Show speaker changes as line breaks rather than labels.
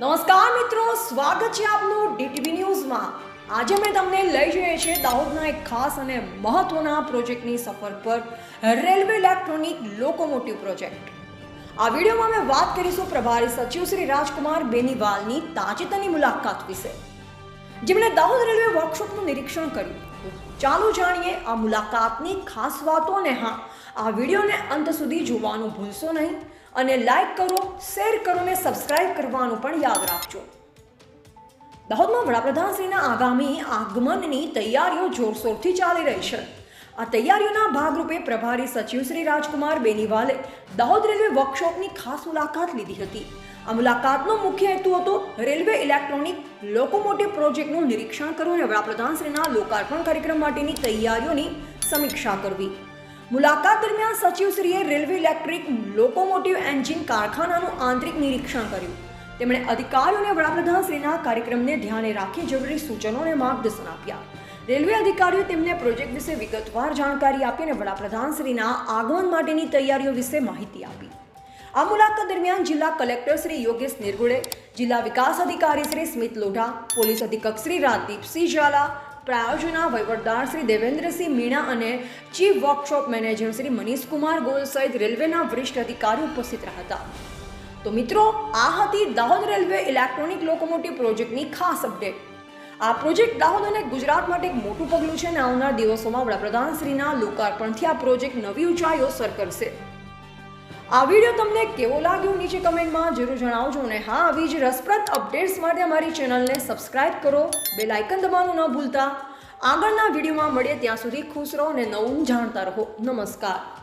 નમસ્કાર મિત્રો, સ્વાગત છે આપનું ડીટીવી ન્યૂઝમાં. આજે મેં તમને લઈ જઈએ છીએ દાહોદના એક ખાસ અને મહત્વના પ્રોજેક્ટની સફર પર રેલવે ઇલેક્ટ્રોનિક લોકોમોટિવ પ્રોજેક્ટ. આ વિડીયોમાં અમે વાત કરીશું પ્રભારી સચિવ શ્રી રાજકુમાર બેનીવાલની તાજેતરની મુલાકાત વિશે. જેમણે દાહોદ રેલવે વર્કશોપનું નિરીક્ષણ કર્યું. ચાલો જાણીએ આ મુલાકાતની ખાસ વાતો અને હા, આ વિડીયોને અંત સુધી જોવાનું ભૂલશો નહીં અને લાઈક કરો શેર કરો અને સબસ્ક્રાઇબ કરવાનું પણ યાદ રાખજો. દાહોદમાં વડાપ્રધાનશ્રીના આગામી આગમનની તૈયારીઓ જોરશોરથી ચાલી રહી છે. આ તૈયારીઓના ભાગરૂપે પ્રભારી સચિવ શ્રી રાજકુમાર બેનીવાલે દાહોદ રેલવે વર્કશોપની ખાસ મુલાકાત લીધી હતી. આ મુલાકાતનો મુખ્ય હેતુ હતો રેલવે ઇલેક્ટ્રોનિક લોકોમોટિવ પ્રોજેક્ટનું નિરીક્ષણ કરવું અને વડાપ્રધાનશ્રીના લોકાર્પણ કાર્યક્રમ માટેની તૈયારીઓની સમીક્ષા કરવી. મુલાકાત દરમિયાન સચિવશ્રીએ રેલવે ઇલેક્ટ્રિક લોકોમોટિવ એન્જિન કારખાનાનું આંતરિક નિરીક્ષણ કર્યું. તેમણે અધિકારીઓને વડાપ્રધાનશ્રીના કાર્યક્રમને ધ્યાને રાખી જરૂરી સૂચનો અને માર્ગદર્શન આપ્યા. રેલવે અધિકારીઓ તેમને પ્રોજેક્ટ વિશે વિગતવાર જાણકારી આપી અને વડાપ્રધાનશ્રીના આગમન માટેની તૈયારીઓ વિશે માહિતી આપી. આ મુલાકાત દરમિયાન જિલ્લા કલેક્ટર શ્રી યોગેશ નિર્ગુડે જિલ્લા વિકાસ અધિકારી શ્રી સ્મિત લોઢા, પોલીસ અધિક્ષક શ્રી રાજદીપસિંહ ઝાલા, પ્રાયોજના વહીવટદાર શ્રી દેવેન્દ્રસિંહ મીણા અને chief workshop manager Shri Manishkumar Goel સહિત રેલવેના વરિષ્ઠ અધિકારીઓ ઉપસ્થિત રહ્યા હતા તો મિત્રો, આ હતી દાહોદ રેલવે ઇલેક્ટ્રોનિક લોકોમોટિવ પ્રોજેક્ટની ખાસ અપડેટ. આ પ્રોજેક્ટ દાહોદ અને ગુજરાત માટે એક મોટું પગલું છે અને આવનાર દિવસોમાં વડાપ્રધાનશ્રીના લોકાર્પણથી આ પ્રોજેક્ટ નવી ઊંચાઈઓ સર કરશે આ વીડિયો તમને કેવો લાગ્યો નીચે કમેન્ટમાં જરૂર જણાવજો અને હા, આવી જ રસપ્રદ અપડેટ્સ માટે અમારી ચેનલને સબસ્ક્રાઇબ કરો બે લાઇકન દબાવવાનું ન ભૂલતા. આગળના વિડીયોમાં મળીએ ત્યાં સુધી ખુશ રહો અને નવું જાણતા રહો. નમસ્કાર.